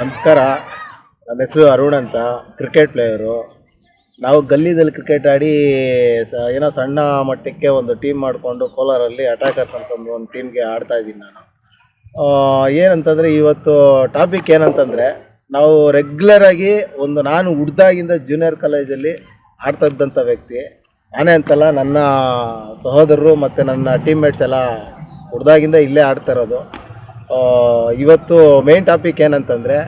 ನಮಸ್ಕಾರ. ನನ್ನ ಹೆಸರು ಅರುಣ್ ಅಂತ ಕ್ರಿಕೆಟ್ ಪ್ಲೇಯರು ನಾವು ಗಲ್ಲಿದಲ್ಲಿ ಕ್ರಿಕೆಟ್ ಆಡಿ, ಸ, ಏನೋ ಸಣ್ಣ ಮಟ್ಟಕ್ಕೆ ಒಂದು ಟೀಮ್ ಮಾಡಿಕೊಂಡು ಕೋಲಾರಲ್ಲಿ ಅಟ್ಯಾಕರ್ಸ್ ಅಂತಂದು ಒಂದು ಟೀಮ್ಗೆ ಆಡ್ತಾ ಇದ್ದೀನಿ ನಾನು. ಏನಂತಂದರೆ ಇವತ್ತು ಟಾಪಿಕ್ ಏನಂತಂದರೆ, ನಾವು ರೆಗ್ಯುಲರಾಗಿ ಒಂದು ನಾನು ಹುಡ್ದಾಗಿಂದ ಜೂನಿಯರ್ ಕಾಲೇಜಲ್ಲಿ ಆಡ್ತಾ ವ್ಯಕ್ತಿ. ನಾನೇ ಅಂತಲ್ಲ, ನನ್ನ ಸಹೋದರರು ಮತ್ತು ನನ್ನ ಟೀಮ್ಮೇಟ್ಸ್ ಎಲ್ಲ ಹುಡ್ದಾಗಿಂದ ಇಲ್ಲೇ ಆಡ್ತಾ ಇರೋದು. ಇವತ್ತು ಮೇನ್ ಟಾಪಿಕ್ ಏನಂತಂದ್ರೆ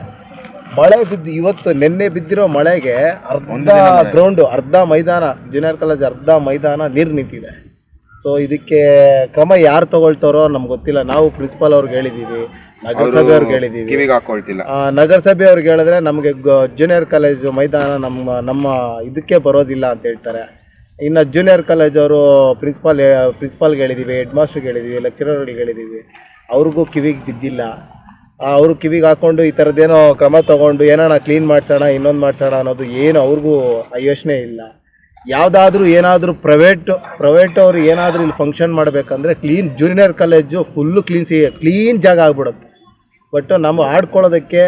ಮಳೆ ಬಿದ್ದು ಇವತ್ತು ನಿನ್ನೆ ಬಿದ್ದಿರೋ ಮಳೆಗೆ ಅರ್ಧ ಗ್ರೌಂಡು ಅರ್ಧ ಮೈದಾನ ಜೂನಿಯರ್ ಕಾಲೇಜ್ ಅರ್ಧ ಮೈದಾನ ನೀರು ನಿಂತಿದೆ. ಸೊ ಇದಕ್ಕೆ ಕ್ರಮ ಯಾರು ತಗೊಳ್ತಾರೋ ನಮ್ಗೆ ಗೊತ್ತಿಲ್ಲ. ನಾವು ಪ್ರಿನ್ಸಿಪಾಲ್ ಅವ್ರಿಗೆ ಹೇಳಿದ್ದೀವಿ ನಗರಸಭೆ ಅವ್ರಿಗೆ ಹೇಳಿದ್ದೀವಿ ನಗರಸಭೆ ಅವ್ರಿಗೆ ಹೇಳಿದ್ರೆ ನಮಗೆ ಜೂನಿಯರ್ ಕಾಲೇಜು ಮೈದಾನ ನಮ್ಮ ನಮ್ಮ ಇದಕ್ಕೆ ಬರೋದಿಲ್ಲ ಅಂತ ಹೇಳ್ತಾರೆ. ಇನ್ನು ಜೂನಿಯರ್ ಕಾಲೇಜ್ ಅವರು ಪ್ರಿನ್ಸಿಪಾಲ್ ಪ್ರಿನ್ಸಿಪಾಲ್ಗೆ ಹೇಳಿದ್ದೀವಿ ಹೆಡ್ ಮಾಸ್ಟ್ರಿಗೆ ಹೇಳಿದ್ದೀವಿ ಲೆಕ್ಚರರ್ಗಳಿಗೆ ಹೇಳಿದ್ದೀವಿ ಅವ್ರಿಗೂ ಕಿವಿಗೆ ಬಿದ್ದಿಲ್ಲ. ಅವರು ಕಿವಿಗೆ ಹಾಕ್ಕೊಂಡು ಈ ಥರದ್ದೇನೋ ಕ್ರಮ ತೊಗೊಂಡು ಏನೋ ಕ್ಲೀನ್ ಮಾಡಿಸೋಣ, ಇನ್ನೊಂದು ಮಾಡಿಸೋಣ ಅನ್ನೋದು ಏನು ಅವ್ರಿಗೂ ಯೋಚನೆ ಇಲ್ಲ. ಯಾವುದಾದ್ರೂ ಏನಾದರೂ ಪ್ರೈವೇಟ್ ಪ್ರೈವೇಟ್ ಅವರು ಏನಾದರೂ ಇಲ್ಲಿ ಫಂಕ್ಷನ್ ಮಾಡಬೇಕಂದ್ರೆ clean junior college full clean C clean ಜಾಗ ಆಗ್ಬಿಡುತ್ತೆ. ಬಟ್ ನಮ್ಮ ಆಡ್ಕೊಳ್ಳೋದಕ್ಕೆ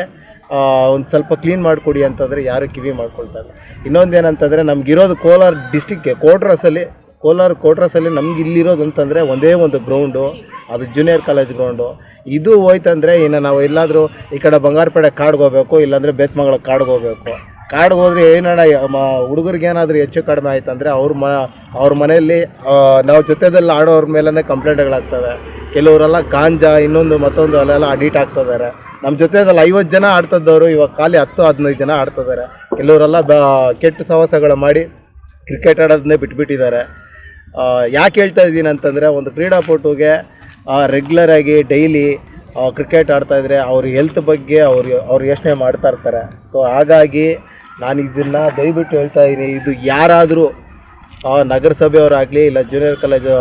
ಒಂದು ಸ್ವಲ್ಪ ಕ್ಲೀನ್ ಮಾಡಿಕೊಡಿ ಅಂತಂದರೆ ಯಾರು ಕಿವಿ ಮಾಡ್ಕೊಳ್ತಾರೆ ಇನ್ನೊಂದು ಏನಂತಂದರೆ ನಮಗಿರೋದು ಕೋಲಾರ ಡಿಸ್ಟಿಕ್ಗೆ ಕೋಟ್ರಸಲ್ಲಿ ಕೋಲಾರ ಕೋಟ್ರಸಲ್ಲಿ ನಮ್ಗೆ ಇಲ್ಲಿರೋದು ಅಂತಂದರೆ ಒಂದೇ ಒಂದು ಗ್ರೌಂಡು ಅದು ಜೂನಿಯರ್ ಕಾಲೇಜ್ ಗ್ರೌಂಡು ಇದು ಹೋಯ್ತಂದರೆ ಇನ್ನು ನಾವು ಎಲ್ಲಾದರೂ ಈ ಕಡೆ ಬಂಗಾರಪೇಟೆ ಕಾಡ್ಗೆ ಹೋಗ್ಬೇಕು, ಇಲ್ಲಾಂದರೆ ಬೇತ್ಮಂಗಳ ಕಾಡ್ಗೆ ಹೋಗ್ಬೇಕು. ಕಾಡ್ಗೆ ಹೋದರೆ ಏನಣ್ಣ ಹುಡುಗರಿಗೆ ಏನಾದರೂ ಹೆಚ್ಚು ಕಡಿಮೆ ಆಯ್ತಂದರೆ ಅವ್ರ ಮ, ಅವ್ರ ಮನೆಯಲ್ಲಿ ನಾವು ಜೊತೆದಲ್ಲಿ ಆಡೋರ ಮೇಲೇ ಕಂಪ್ಲೇಂಟ್ಗಳಾಗ್ತವೆ. ಕೆಲವರೆಲ್ಲ ಗಾಂಜಾ, ಇನ್ನೊಂದು ಮತ್ತೊಂದು ಅಲ್ಲೆಲ್ಲ ಅಡಿಟ್ ಆಗ್ತಿದ್ದಾರೆ. ನಮ್ಮ ಜೊತೆದಲ್ಲಿ ಐವತ್ತು ಜನ ಆಡ್ತಿದ್ದವರು, ಇವಾಗ ಖಾಲಿ ಹತ್ತು, ಹದಿನೈದು ಜನ ಆಡ್ತಿದ್ದಾರೆ. ಕೆಲವರೆಲ್ಲ ಬ, ಕೆಟ್ಟ ಸಹವಾಸಗಳು ಮಾಡಿ ಕ್ರಿಕೆಟ್ ಆಡೋದನ್ನೇ ಬಿಟ್ಬಿಟ್ಟಿದ್ದಾರೆ. ಯಾಕೆ ಹೇಳ್ತಾ ಇದ್ದೀನಿ ಅಂತಂದರೆ ಒಂದು ಕ್ರೀಡಾಪಟುಗೆ ರೆಗ್ಯುಲರಾಗಿ ಡೈಲಿ ಕ್ರಿಕೆಟ್ ಆಡ್ತಾ ಇದ್ರೆ ಅವ್ರ ಹೆಲ್ತ್ ಬಗ್ಗೆ ಅವ್ರು ಅವ್ರು ಯೋಚನೆ ಮಾಡ್ತಾ ಇರ್ತಾರೆ. ಸೊ ಹಾಗಾಗಿ ನಾನು ಇದನ್ನು ದಯವಿಟ್ಟು ಹೇಳ್ತಾ ಇದ್ದೀನಿ. ಇದು ಯಾರಾದರೂ ನಗರಸಭೆಯವರಾಗಲಿ ಇಲ್ಲ ಜೂನಿಯರ್ ಕಾಲೇಜು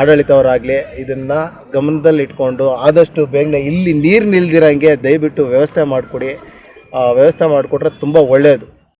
ಆಡಳಿತವರಾಗಲಿ ಇದನ್ನು ಗಮನದಲ್ಲಿ ಇಟ್ಕೊಂಡು ಆದಷ್ಟು ಬೇಗನೆ ಇಲ್ಲಿ ನೀರು ನಿಲ್ದಿರೋಂಗೆ ದಯವಿಟ್ಟು ವ್ಯವಸ್ಥೆ ಮಾಡಿಕೊಡಿ. ವ್ಯವಸ್ಥೆ ಮಾಡಿಕೊಟ್ರೆ ತುಂಬ ಒಳ್ಳೆಯದು